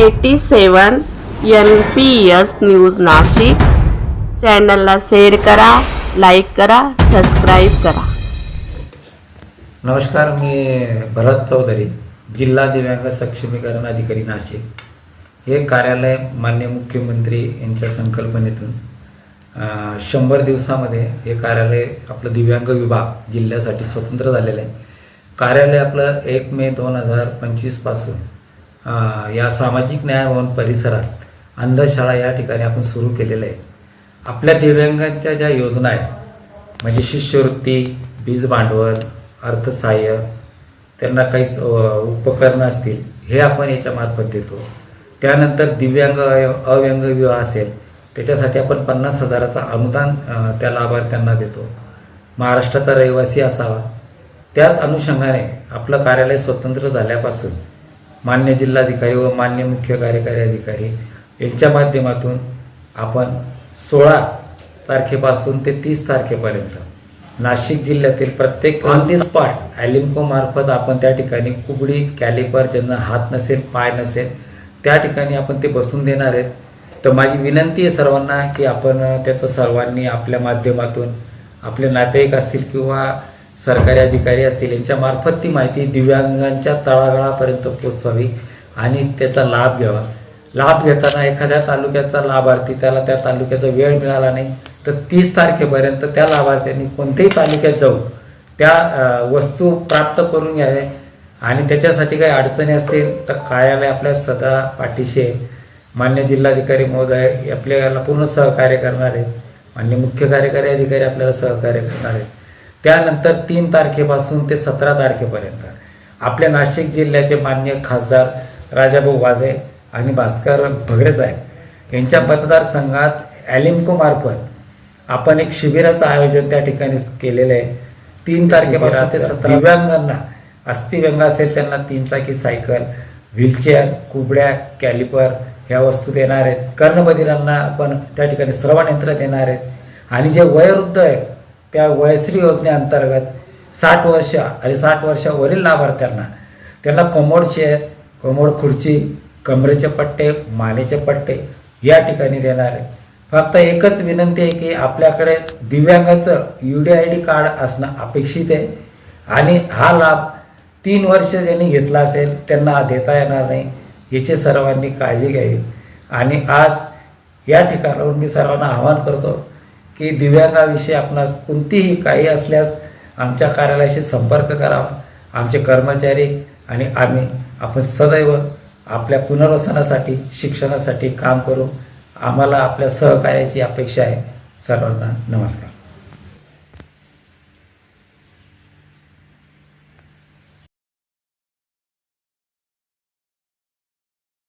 Eighty seven N P S news Nashik. चॅनलला share करा like करा सबस्क्राईब करा. नमस्कार मी भरत चौधरी जिल्हा दिव्यांग सक्षमीकरण अधिकारी नाशिक. हे कार्यालय मान्य मुख्यमंत्री यांच्या संकल्पनेतून शंभर दिवसामध्ये हे कार्यालय आपलं दिव्यांग विभाग जिल्ह्यासाठी स्वतंत्र झालेलं आहे. कार्यालय आपलं एक मे दोन हजार पंचवीसपासून या सामाजिक न्याय भवन परिसरात अंधशाळा या ठिकाणी आपण सुरू केलेलं आहे. आपल्या दिव्यांगांच्या ज्या योजना आहेत म्हणजे शिष्यवृत्ती बीज भांडवल अर्थसहाय्य त्यांना काही उपकरणं असतील हे आपण याच्यामार्फत देतो. त्यानंतर दिव्यांग अव्यंग विवाह असेल त्याच्यासाठी आपण पन्नास हजाराचा अनुदान त्या लाभार्थ्यांना देतो. महाराष्ट्राचा रहिवासी असावा. त्याच अनुषंगाने आपलं कार्यालय स्वतंत्र झाल्यापासून मान्य जिल्हाधिकारी व मान्य मुख्य कार्यकारी अधिकारी यांच्या माध्यमातून आपण सोळा तारखेपासून ते तीस तारखेपर्यंत नाशिक जिल्ह्यातील प्रत्येक ऑन दी स्पॉट ॲलिम्को मार्फत आपण त्या ठिकाणी कुबडी कॅलिपर ज्यांना हात नसेल पाय नसेल त्या ठिकाणी आपण ते बसून देणार आहेत. तर माझी विनंती आहे सर्वांना की आपण त्याचं सर्वांनी आपल्या माध्यमातून आपले नातेवाईक असतील किंवा सरकारी अधिकारी असतील यांच्यामार्फत ती माहिती दिव्यांगांच्या तळागाळापर्यंत पोचवावी आणि त्याचा लाभ घ्यावा. लाभ घेताना एखाद्या तालुक्याचा लाभार्थी त्याला त्या तालुक्याचा वेळ मिळाला नाही तर तीस तारखेपर्यंत त्या लाभार्थ्यांनी कोणत्याही तालुक्यात जाऊन त्या वस्तू प्राप्त करून घ्यावे आणि त्याच्यासाठी काही अडचणी असतील तर कार्यालय आपल्या सदा पाठीशी आहे. मान्य जिल्हाधिकारी महोदय आपल्याला पूर्ण सहकार्य करणार आहेत. मान्य मुख्य कार्यकारी अधिकारी आपल्याला सहकार्य करणार आहेत. त्यानंतर तीन तारखेपासून ते सतरा तारखेपर्यंत. आपल्या नाशिक जिल्ह्याचे मान्य खासदार राजाभाऊ वाजे आणि भास्कर भगरे साहेब यांच्या मतदारसंघात ॲलिम्को मार्फत आपण एक शिबिराचं आयोजन त्या ठिकाणी केलेलं आहे. तीन तारखेपासून ते सतरा दिव्यांगांना. अस्थिव्यंग असेल त्यांना तीन चाकी सायकल व्हीलचेअर कुबड्या कॅलिपर ह्या वस्तू देणार आहेत. कर्णबधिरांना आपण त्या ठिकाणी श्रवण यंत्र देणार आहेत. आणि जे वयोवृद्ध आहेत त्या वयश्री योजनेअंतर्गत साठ वर्ष आणि साठ वर्षावरील लाभार्थ्यांना त्यांना कमोड चेअर कमोड खुर्ची कमरेचे पट्टे मानेचे पट्टे या ठिकाणी देणार आहे. फक्त एकच विनंती आहे की आपल्याकडे दिव्यांगाचं U D I D card असणं अपेक्षित आहे आणि हा लाभ तीन वर्ष ज्यांनी घेतला असेल त्यांना देता येणार नाही याची सर्वांनी काळजी घ्यावी. आणि आज या ठिकाणावरून मी सर्वांना आवाहन करतो की दिव्यांगाविषयी आपणास कोणतीही काही असल्यास आमच्या कार्यालयाशी संपर्क करावा आमचे कर्मचारी आणि आम्ही आपण सदैव आपल्या पुनर्वसनासाठी शिक्षणासाठी काम करू. आम्हाला आपल्या सहकार्याची अपेक्षा आहे. सर्वांना नमस्कार.